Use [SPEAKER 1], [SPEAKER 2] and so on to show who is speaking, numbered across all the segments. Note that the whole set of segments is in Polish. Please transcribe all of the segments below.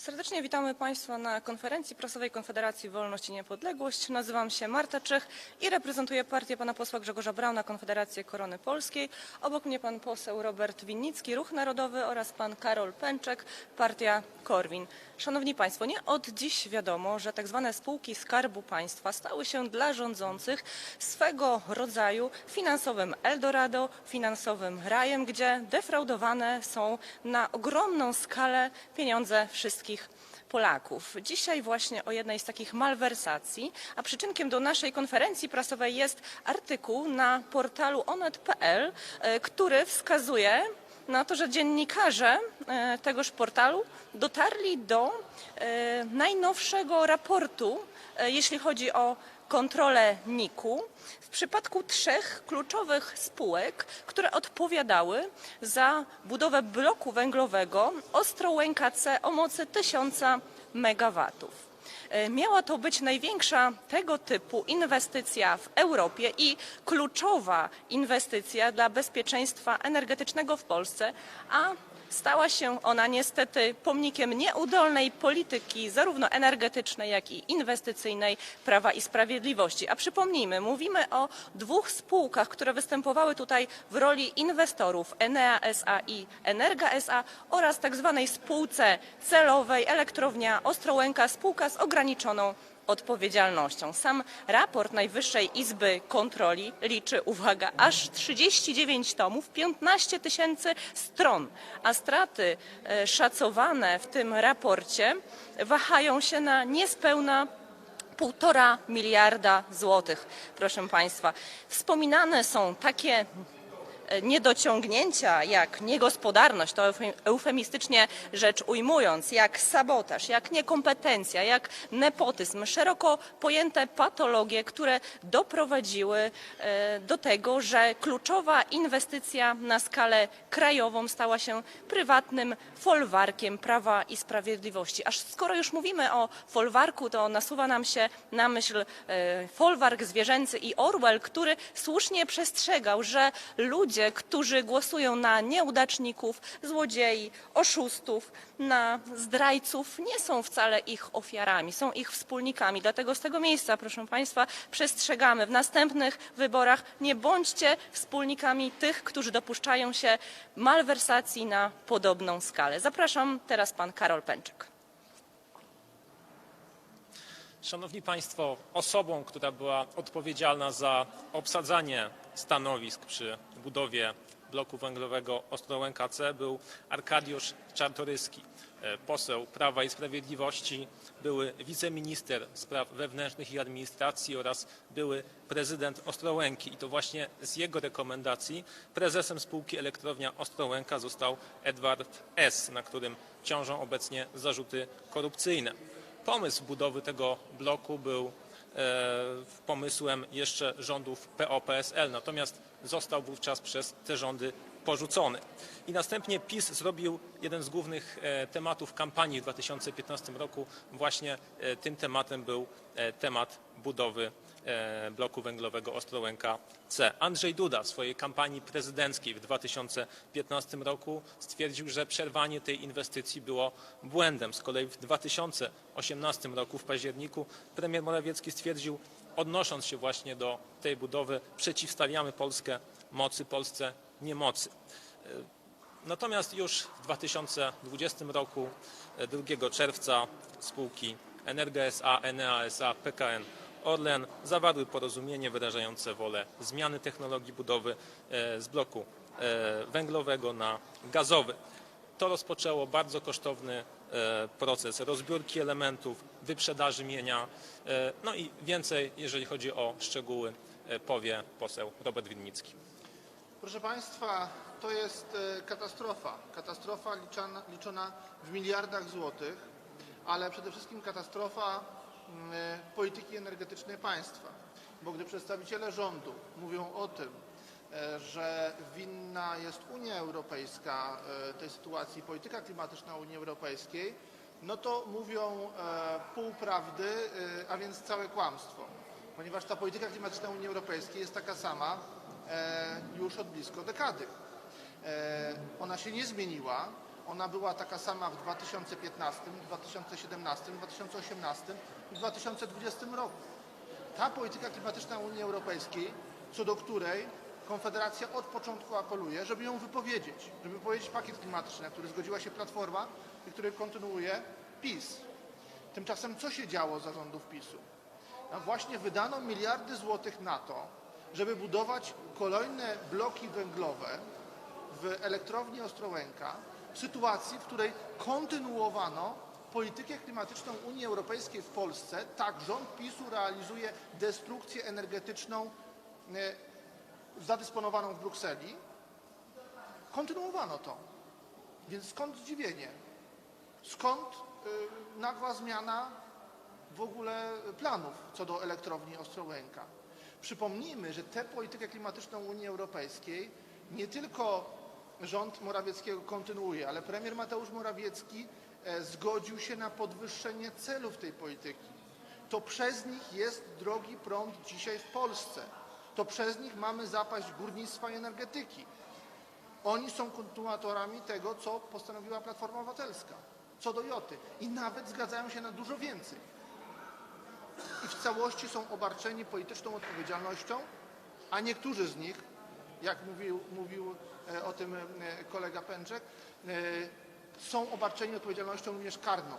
[SPEAKER 1] Serdecznie witamy Państwa na konferencji prasowej Konfederacji Wolność i Niepodległość. Nazywam się Marta Czech i reprezentuję partię pana posła Grzegorza Brauna, Konfederację Korony Polskiej. Obok mnie pan poseł Robert Winnicki, Ruch Narodowy oraz pan Karol Pęczek, partia Korwin. Szanowni Państwo, nie od dziś wiadomo, że tak zwane spółki Skarbu Państwa stały się dla rządzących swego rodzaju finansowym Eldorado, finansowym rajem, gdzie defraudowane są na ogromną skalę pieniądze wszystkich Polaków. Dzisiaj właśnie o jednej z takich malwersacji, a przyczynkiem do naszej konferencji prasowej jest artykuł na portalu onet.pl, e, który wskazuje na to, że dziennikarze e, tegoż portalu dotarli do e, najnowszego raportu, jeśli chodzi o kontrolę NIK-u w przypadku trzech kluczowych spółek, które odpowiadały za budowę bloku węglowego Ostrołęka C o mocy 1000 megawatów. E, Miała to być największa tego typu inwestycja w Europie i kluczowa inwestycja dla bezpieczeństwa energetycznego w Polsce, a stała się ona niestety pomnikiem nieudolnej polityki zarówno energetycznej, jak i inwestycyjnej Prawa i Sprawiedliwości. A przypomnijmy, mówimy o dwóch spółkach, które występowały tutaj w roli inwestorów Enea SA i Energa SA oraz tak zwanej spółce celowej Elektrownia Ostrołęka, spółka z ograniczoną odpowiedzialnością. Sam raport Najwyższej Izby Kontroli liczy, uwaga, aż 39 tomów, 15 tysięcy stron, a straty e, szacowane w tym raporcie wahają się na niespełna półtora miliarda złotych, proszę Państwa. Wspominane są takie niedociągnięcia jak niegospodarność, to eufem- eufemistycznie rzecz ujmując, jak sabotaż, jak niekompetencja, jak nepotyzm, szeroko pojęte patologie, które doprowadziły e, do tego, że kluczowa inwestycja na skalę krajową stała się prywatnym folwarkiem Prawa i Sprawiedliwości. Aż skoro już mówimy o folwarku, to nasuwa nam się na myśl e, folwark zwierzęcy i Orwell, który słusznie przestrzegał, że ludzie, którzy głosują na nieudaczników, złodziei, oszustów, na zdrajców, nie są wcale ich ofiarami, są ich wspólnikami. Dlatego z tego miejsca, proszę Państwa, przestrzegamy w następnych wyborach nie bądźcie wspólnikami tych, którzy dopuszczają się malwersacji na podobną skalę. Zapraszam teraz pan Karol Pęczek.
[SPEAKER 2] Szanowni Państwo, osobą, która była odpowiedzialna za obsadzanie stanowisk przy budowie bloku węglowego Ostrołęka C był Arkadiusz Czartoryski, e, poseł Prawa i Sprawiedliwości, były wiceminister spraw wewnętrznych i administracji oraz były prezydent Ostrołęki. I to właśnie z jego rekomendacji prezesem spółki Elektrownia Ostrołęka został Edward S., na którym ciążą obecnie zarzuty korupcyjne. Pomysł budowy tego bloku był e, pomysłem jeszcze rządów PO-PSL, natomiast został wówczas przez te rządy porzucony. I następnie PiS zrobił jeden z głównych e, tematów kampanii w 2015 roku. Właśnie e, tym tematem był e, temat budowy bloku węglowego Ostrołęka C. Andrzej Duda w swojej kampanii prezydenckiej w 2015 roku stwierdził, że przerwanie tej inwestycji było błędem. Z kolei w 2018 roku w październiku premier Morawiecki stwierdził, odnosząc się właśnie do tej budowy, przeciwstawiamy Polskę mocy Polsce niemocy. Natomiast już w 2020 roku, e, 2 czerwca, spółki Energa SA, Enea SA, PKN Orlen zawarły porozumienie wyrażające wolę zmiany technologii budowy e, z bloku e, węglowego na gazowy. To rozpoczęło bardzo kosztowny e, proces rozbiórki elementów, wyprzedaży mienia. e, No i więcej, jeżeli chodzi o szczegóły, e, powie poseł Robert Winnicki.
[SPEAKER 3] Proszę Państwa, to jest e, katastrofa. Katastrofa liczona w miliardach złotych, ale przede wszystkim katastrofa mm, polityki energetycznej państwa. Bo gdy przedstawiciele rządu mówią o tym, że winna jest Unia Europejska tej sytuacji, polityka klimatyczna Unii Europejskiej, no to mówią e, e, a więc całe kłamstwo. Ponieważ ta polityka klimatyczna Unii Europejskiej jest taka sama e, już od blisko dekady. E, Ona się nie zmieniła, Ona była taka sama w 2015, 2017, 2018 i 2020 roku. Ta polityka klimatyczna Unii Europejskiej, co do której Konfederacja od początku apeluje, żeby ją wypowiedzieć, żeby wypowiedzieć pakiet klimatyczny, na który zgodziła się Platforma i który kontynuuje PiS. Tymczasem co się działo za rządów PiSu? No właśnie wydano miliardy złotych na to, żeby budować kolejne bloki węglowe w elektrowni Ostrołęka w sytuacji, w której kontynuowano politykę klimatyczną Unii Europejskiej w Polsce. Tak, rząd PiSu realizuje destrukcję energetyczną e, zadysponowaną w Brukseli. Kontynuowano to. Więc skąd zdziwienie? Skąd y, nagła zmiana w ogóle planów co do elektrowni Ostrołęka? Przypomnijmy, że tę politykę klimatyczną Unii Europejskiej nie tylko rząd Morawieckiego kontynuuje, ale premier Mateusz Morawiecki e, zgodził się na podwyższenie celów tej polityki. To przez nich jest drogi prąd dzisiaj w Polsce. To przez nich mamy zapaść górnictwa i energetyki. Oni są kontynuatorami tego, co postanowiła Platforma Obywatelska, co do Joty. I nawet zgadzają się na dużo więcej. I w całości są obarczeni polityczną odpowiedzialnością, a niektórzy z nich, jak mówił, mówił e, o tym e, kolega Pęczek, e, są obarczeni odpowiedzialnością również karną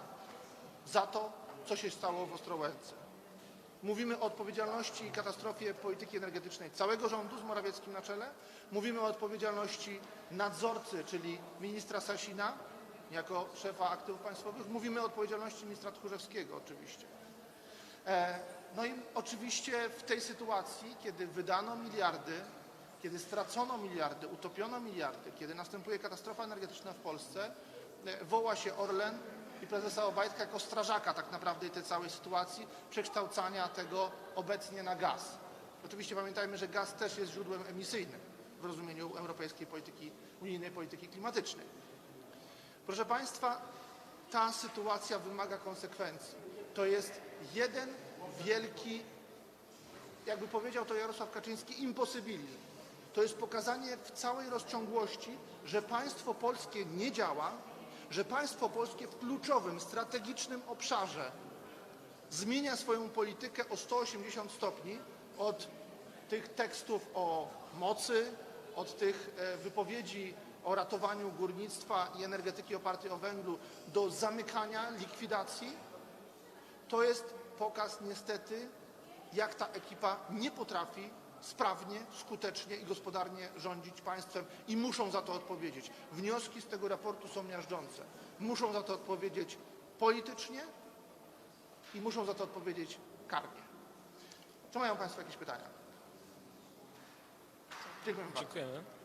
[SPEAKER 3] za to, co się stało w Ostrołęce. Mówimy o odpowiedzialności i katastrofie polityki energetycznej całego rządu z Morawieckim na czele. Mówimy o odpowiedzialności nadzorcy, czyli ministra Sasina jako szefa aktywów państwowych. Mówimy o odpowiedzialności ministra Tchórzewskiego oczywiście. E, No i oczywiście w tej sytuacji, kiedy wydano miliardy, kiedy stracono miliardy, utopiono miliardy, kiedy następuje katastrofa energetyczna w Polsce, e, woła się Orlen i prezesa Obajtka jako strażaka tak naprawdę tej całej sytuacji, przekształcania tego obecnie na gaz. Oczywiście pamiętajmy, że gaz też jest źródłem emisyjnym w rozumieniu europejskiej polityki, unijnej polityki klimatycznej. Proszę Państwa, ta sytuacja wymaga konsekwencji. To jest jeden wielki, jakby powiedział to Jarosław Kaczyński, imposybilizm. To jest pokazanie w całej rozciągłości, że państwo polskie nie działa, że państwo polskie w kluczowym, strategicznym obszarze zmienia swoją politykę o 180 stopni od tych tekstów o mocy, od tych e, wypowiedzi o ratowaniu górnictwa i energetyki opartej o węglu do zamykania, likwidacji. To jest pokaz niestety, jak ta ekipa nie potrafi sprawnie, skutecznie i gospodarnie rządzić państwem i muszą za to odpowiedzieć. Wnioski z tego raportu są miażdżące. Muszą za to odpowiedzieć politycznie i muszą za to odpowiedzieć karnie. Czy mają Państwo jakieś pytania? Dziękuję bardzo.
[SPEAKER 2] Dziękujemy.